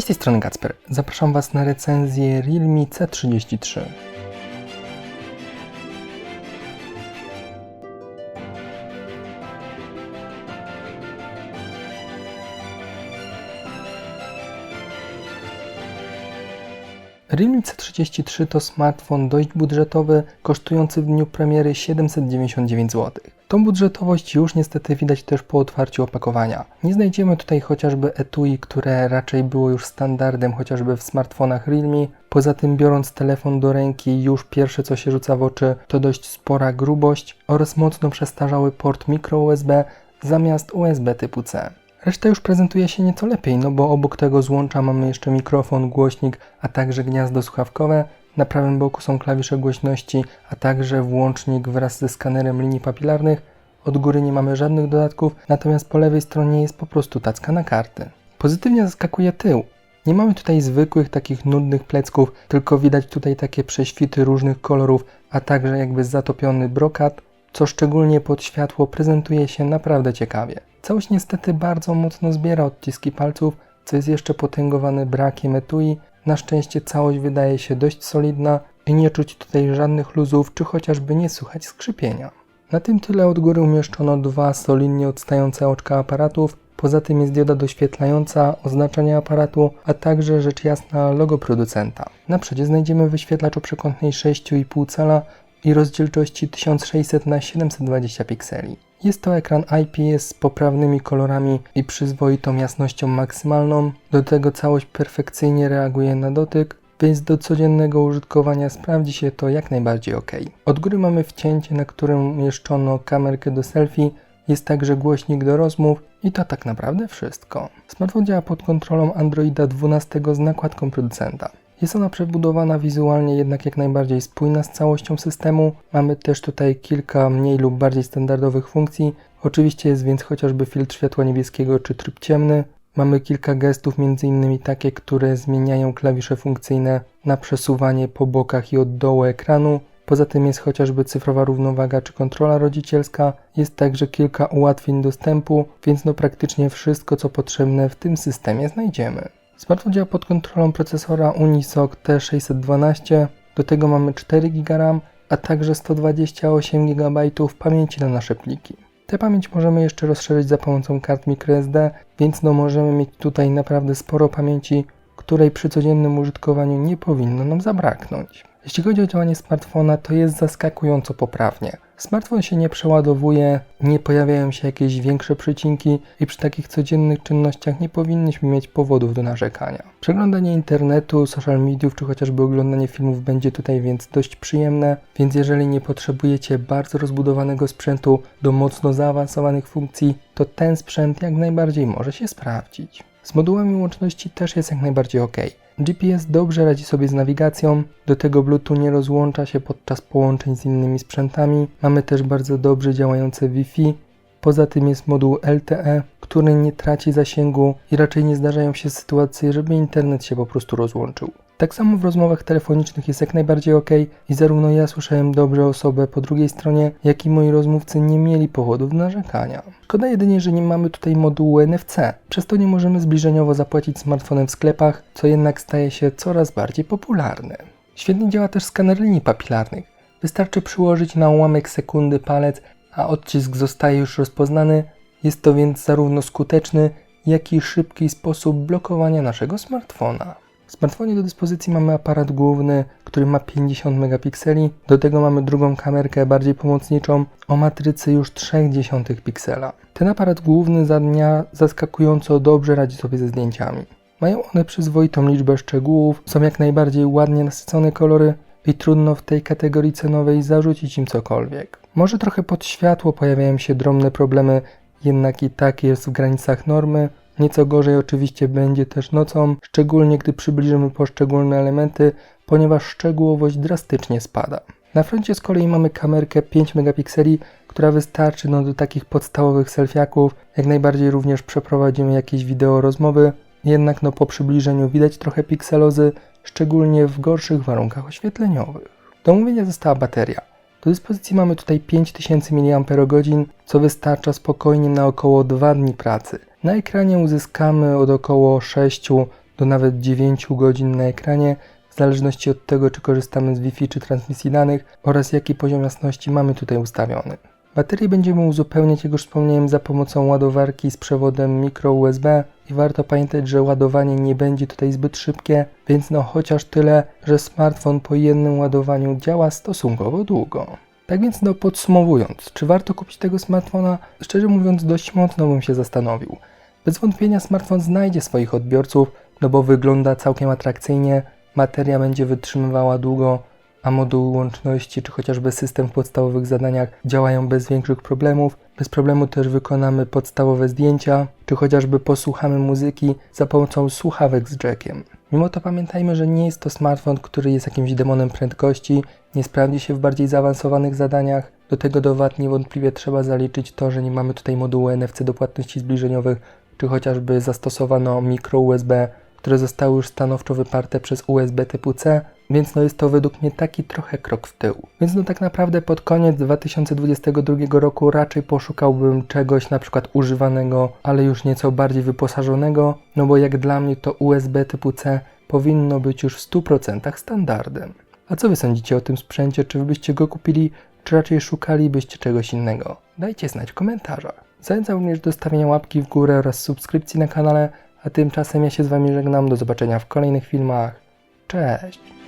Cześć, z tej strony Kacper. Zapraszam Was na recenzję Realme C33. Realme C33 to smartfon dość budżetowy, kosztujący w dniu premiery 799 zł. Tą budżetowość już niestety widać też po otwarciu opakowania. Nie znajdziemy tutaj chociażby etui, które raczej było już standardem chociażby w smartfonach Realme. Poza tym biorąc telefon do ręki już pierwsze co się rzuca w oczy to dość spora grubość oraz mocno przestarzały port micro USB zamiast USB typu C. Reszta już prezentuje się nieco lepiej, no bo obok tego złącza mamy jeszcze mikrofon, głośnik, a także gniazdo słuchawkowe. Na prawym boku są klawisze głośności, a także włącznik wraz ze skanerem linii papilarnych. Od góry nie mamy żadnych dodatków, natomiast po lewej stronie jest po prostu tacka na karty. Pozytywnie zaskakuje tył. Nie mamy tutaj zwykłych takich nudnych plecków, tylko widać tutaj takie prześwity różnych kolorów, a także jakby zatopiony brokat, co szczególnie pod światło prezentuje się naprawdę ciekawie. Całość niestety bardzo mocno zbiera odciski palców, co jest jeszcze potęgowane brakiem etui. Na szczęście całość wydaje się dość solidna i nie czuć tutaj żadnych luzów, czy chociażby nie słychać skrzypienia. Na tym tyle od góry umieszczono dwa solidnie odstające oczka aparatów, poza tym jest dioda doświetlająca, oznaczenie aparatu, a także rzecz jasna logo producenta. Na przodzie znajdziemy wyświetlacz o przekątnej 6,5 cala i rozdzielczości 1600 na 720 pikseli. Jest to ekran IPS z poprawnymi kolorami i przyzwoitą jasnością maksymalną. Do tego całość perfekcyjnie reaguje na dotyk, więc do codziennego użytkowania sprawdzi się to jak najbardziej ok. Od góry mamy wcięcie, na którym umieszczono kamerkę do selfie, jest także głośnik do rozmów i to tak naprawdę wszystko. Smartfon działa pod kontrolą Androida 12 z nakładką producenta. Jest ona przebudowana wizualnie, jednak jak najbardziej spójna z całością systemu. Mamy też tutaj kilka mniej lub bardziej standardowych funkcji. Oczywiście jest więc chociażby filtr światła niebieskiego czy tryb ciemny. Mamy kilka gestów, m.in. takie, które zmieniają klawisze funkcyjne na przesuwanie po bokach i od dołu ekranu. Poza tym jest chociażby cyfrowa równowaga czy kontrola rodzicielska. Jest także kilka ułatwień dostępu, więc no praktycznie wszystko co potrzebne w tym systemie znajdziemy. Smartfon działa pod kontrolą procesora Unisoc T612, do tego mamy 4 GB RAM, a także 128 GB pamięci na nasze pliki. Tę pamięć możemy jeszcze rozszerzyć za pomocą kart microSD, więc no możemy mieć tutaj naprawdę sporo pamięci, której przy codziennym użytkowaniu nie powinno nam zabraknąć. Jeśli chodzi o działanie smartfona, to jest zaskakująco poprawnie. Smartfon się nie przeładowuje, nie pojawiają się jakieś większe przycinki i przy takich codziennych czynnościach nie powinniśmy mieć powodów do narzekania. Przeglądanie internetu, social mediów czy chociażby oglądanie filmów będzie tutaj więc dość przyjemne, więc jeżeli nie potrzebujecie bardzo rozbudowanego sprzętu do mocno zaawansowanych funkcji, to ten sprzęt jak najbardziej może się sprawdzić. Z modułami łączności też jest jak najbardziej ok. GPS dobrze radzi sobie z nawigacją, do tego Bluetooth nie rozłącza się podczas połączeń z innymi sprzętami. Mamy też bardzo dobrze działające Wi-Fi. Poza tym jest moduł LTE, który nie traci zasięgu i raczej nie zdarzają się sytuacje, żeby internet się po prostu rozłączył. Tak samo w rozmowach telefonicznych jest jak najbardziej ok i zarówno ja słyszałem dobrze osobę po drugiej stronie, jak i moi rozmówcy nie mieli powodów narzekania. Szkoda jedynie, że nie mamy tutaj modułu NFC, przez to nie możemy zbliżeniowo zapłacić smartfonem w sklepach, co jednak staje się coraz bardziej popularne. Świetnie działa też skaner linii papilarnych. Wystarczy przyłożyć na ułamek sekundy palec, a odcisk zostaje już rozpoznany. Jest to więc zarówno skuteczny, jak i szybki sposób blokowania naszego smartfona. W smartfonie do dyspozycji mamy aparat główny, który ma 50 megapikseli. Do tego mamy drugą kamerkę bardziej pomocniczą o matrycy już 0,3 piksela. Ten aparat główny za dnia zaskakująco dobrze radzi sobie ze zdjęciami. Mają one przyzwoitą liczbę szczegółów, są jak najbardziej ładnie nasycone kolory i trudno w tej kategorii cenowej zarzucić im cokolwiek. Może trochę pod światło pojawiają się drobne problemy, jednak i tak jest w granicach normy. Nieco gorzej oczywiście będzie też nocą, szczególnie gdy przybliżymy poszczególne elementy, ponieważ szczegółowość drastycznie spada. Na froncie z kolei mamy kamerkę 5 megapikseli, która wystarczy no, do takich podstawowych selfiaków. Jak najbardziej również przeprowadzimy jakieś wideo rozmowy, jednak no, po przybliżeniu widać trochę pikselozy, szczególnie w gorszych warunkach oświetleniowych. Do omówienia została bateria. Do dyspozycji mamy tutaj 5000 mAh, co wystarcza spokojnie na około 2 dni pracy. Na ekranie uzyskamy od około 6 do nawet 9 godzin na ekranie, w zależności od tego, czy korzystamy z Wi-Fi czy transmisji danych oraz jaki poziom jasności mamy tutaj ustawiony. Baterię będziemy uzupełniać, jak już wspomniałem, za pomocą ładowarki z przewodem micro USB i warto pamiętać, że ładowanie nie będzie tutaj zbyt szybkie, więc no chociaż tyle, że smartfon po jednym ładowaniu działa stosunkowo długo. Tak więc no podsumowując, czy warto kupić tego smartfona? Szczerze mówiąc dość mocno bym się zastanowił. Bez wątpienia smartfon znajdzie swoich odbiorców, no bo wygląda całkiem atrakcyjnie, materia będzie wytrzymywała długo, a moduły łączności czy chociażby system w podstawowych zadaniach działają bez większych problemów. Bez problemu też wykonamy podstawowe zdjęcia, czy chociażby posłuchamy muzyki za pomocą słuchawek z jackiem. Mimo to pamiętajmy, że nie jest to smartfon, który jest jakimś demonem prędkości, nie sprawdzi się w bardziej zaawansowanych zadaniach. Do tego do wad niewątpliwie trzeba zaliczyć to, że nie mamy tutaj modułu NFC do płatności zbliżeniowych, czy chociażby zastosowano mikro USB, które zostały już stanowczo wyparte przez USB typu C, więc no jest to według mnie taki trochę krok w tył. Więc no tak naprawdę pod koniec 2022 roku raczej poszukałbym czegoś na przykład używanego, ale już nieco bardziej wyposażonego, no bo jak dla mnie to USB typu C powinno być już w 100% standardem. A co wy sądzicie o tym sprzęcie? Czy wy byście go kupili, czy raczej szukalibyście czegoś innego? Dajcie znać w komentarzach. Zachęcam również do stawienia łapki w górę oraz subskrypcji na kanale, a tymczasem ja się z wami żegnam. Do zobaczenia w kolejnych filmach. Cześć!